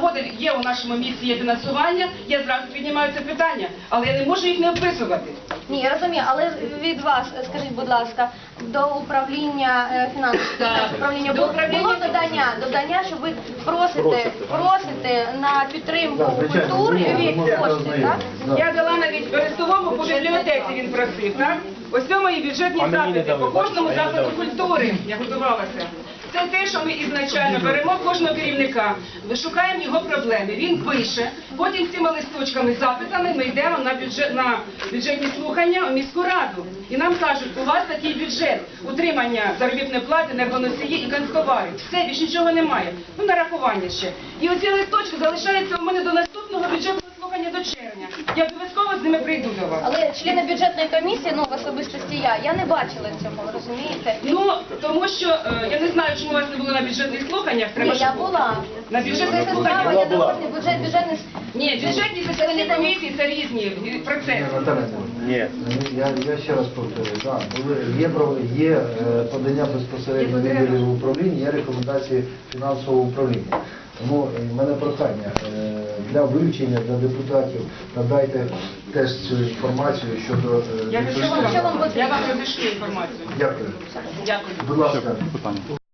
Нагоди є у нашому місті є фінансування, я зразу піднімаю це питання, але я не можу їх не описувати. Ні, я розумію, але від вас, скажіть, будь ласка, до управління е, фінансів, Так. управління До було, управління було додання, додання, що ви просите, просите на підтримку культури від кошти, так? Я дала навіть Берестовому по бібліотеці він просив, так? Ось це мої бюджетні запити по кожному закладу культури. Я готувалася. Це те, що ми ізначально беремо кожного керівника, шукаємо його проблеми. Він пише, потім з цими листочками, запитами ми йдемо на бюджет на бюджетні слухання у міську раду. І нам кажуть, у вас такий бюджет утримання заробітної плати, енергоносії і канцтоварів. Все, більше нічого немає. Ну нарахування ще. І оці листочки залишаються у мене до наступного бюджетного слухання до червня. Я обов'язково з ними прийду до вас. Але члени бюджетної комісії, ну в особистості я, я не бачила цього, розумієте? Ну, тому що е, я не знаю, чому вас не було на бюджетних слуханнях. Треба Ні, я щоб- була. На бюджетних Це слуханнях. справа, я була. довольна, бюджет, бюджетний... Ні, бюджетні засідання комісії це різні процеси. Ні. Я, я ще раз повторюю, да, були, є, прав- є е, подання безпосередньо відділів управління, є рекомендації фінансового управління. Тому е, в мене прохання е, для вивчення, для депутатів надайте теж цю інформацію щодо... е, Я Що вам вам. Я вам розійшла інформацію. Дякую. Дякую. Будь ласка.